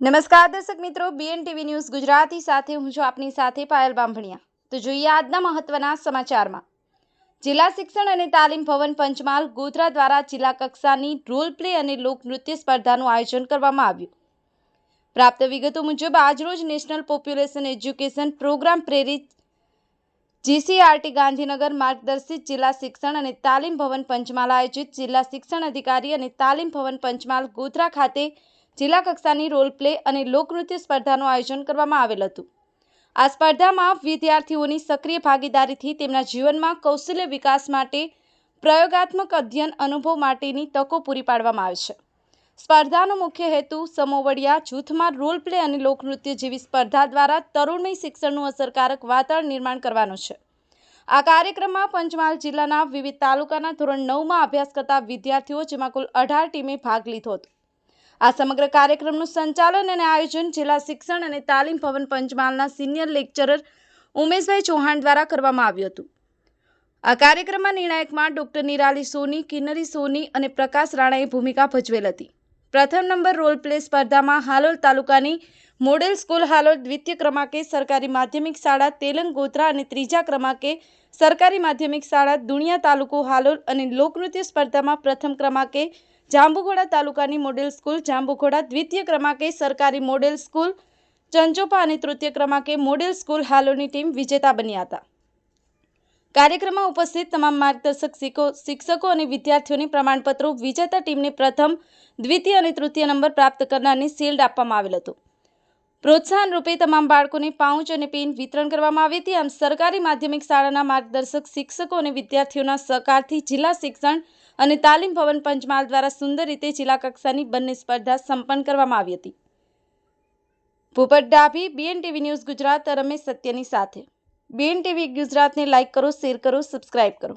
નમસ્કાર દર્શક મિત્રો બીએન ટીવી ન્યૂઝ ગુજરાતી સાથે હું છું આપની સાથે પાયલ બાંભણિયા તો જોઈએ આજના મહત્વના સમાચારમાં. જિલ્લા શિક્ષણ અને તાલીમ ભવન પંચમહાલ ગોધરા દ્વારા જિલ્લા કક્ષાની રોલ પ્લે અને લોકનૃત્ય સ્પર્ધાનું આયોજન કરવામાં આવ્યું. પ્રાપ્ત વિગતો મુજબ, આજરોજ નેશનલ પોપ્યુલેશન એજ્યુકેશન પ્રોગ્રામ પ્રેરિત જીસીઆરટી ગાંધીનગર માર્ગદર્શિત જિલ્લા શિક્ષણ અને તાલીમ ભવન પંચમહાલ આયોજિત જિલ્લા શિક્ષણ અધિકારી અને તાલીમ ભવન પંચમહાલ ગોધરા ખાતે જિલ્લા કક્ષાની રોલ પ્લે અને લોકનૃત્ય સ્પર્ધાનું આયોજન કરવામાં આવેલ હતું. આ સ્પર્ધામાં વિદ્યાર્થીઓની સક્રિય ભાગીદારીથી તેમના જીવનમાં કૌશલ્ય વિકાસ માટે પ્રયોગાત્મક અધ્યયન અનુભવ માટેની તકો પૂરી પાડવામાં આવે છે. સ્પર્ધાનો મુખ્ય હેતુ સમોવડિયા, જૂથમાં રોલ પ્લે અને લોકનૃત્ય જેવી સ્પર્ધા દ્વારા તરુણમય શિક્ષણનું અસરકારક વાતાવરણ નિર્માણ કરવાનો છે. આ કાર્યક્રમમાં પંચમહાલ જિલ્લાના વિવિધ તાલુકાના ધોરણ નવમાં અભ્યાસ કરતા વિદ્યાર્થીઓ જેમાં કુલ અઢાર ટીમે ભાગ લીધો હતો. આ સમગ્ર કાર્યક્રમનું સંચાલન અને આયોજન જિલ્લા શિક્ષણ અને તાલીમ ભવન પંચમહાલના સિનિયર લેક્ચરર ઉમેશભાઈ ચૌહાણ દ્વારા કરવામાં આવ્યું હતું. આ કાર્યક્રમમાં નિર્ણાયકમાં ડોક્ટર નિરાલી સોની, કિન્નરી સોની અને પ્રકાશ રાણાએ ભૂમિકા ભજવેલ હતી. પ્રથમ નંબર રોલ પ્લે સ્પર્ધામાં હાલોલ તાલુકાની મોડેલ સ્કૂલ હાલોલ દ્વિતીય ક્રમાંકે સરકારી માધ્યમિક શાળા તેલંગ ગોત્રા અને ત્રીજા ક્રમાંકે સરકારી માધ્યમિક શાળા દુણિયા તાલુકો હાલોલ અને લોકનૃત્ય સ્પર્ધામાં પ્રથમ ક્રમાંકે જાંબુઘોડા તાલુકાની મોડેલ સ્કૂલ જાંબુઘોડા દ્વિતીય ક્રમાંકે સરકારી મોડેલ સ્કૂલ ચંચોપા અને તૃતીય ક્રમાંકે મોડેલ સ્કૂલ હાલોની ટીમ વિજેતા બન્યા હતા. કાર્યક્રમમાં ઉપસ્થિત તમામ માર્ગદર્શક શિક્ષકો અને વિદ્યાર્થીઓને પ્રમાણપત્રો વિજેતા ટીમને પ્રથમ, દ્વિતીય અને તૃતીય નંબર પ્રાપ્ત કરનારને શિલ્ડ આપવામાં આવેલ હતું. પ્રોત્સાહન રૂપે તમામ બાળકોને પાઉચ અને પેન વિતરણ કરવામાં આવી હતી આમ સરકારી માધ્યમિક શાળાના માર્ગદર્શક, શિક્ષકો અને વિદ્યાર્થીઓના સહકારથી જિલ્લા શિક્ષણ અને તાલીમ ભવન પંચમહાલ દ્વારા સુંદર રીતે જિલ્લા કક્ષાની બંને સ્પર્ધા સંપન્ન કરવામાં આવી હતી. Bhupat Dabhi BN TV news Gujarat, Ramesh સત્યની સાથે. બીએન ટીવી ગુજરાતને લાઇક કરો, શેર કરો, સબસ્ક્રાઇબ કરો.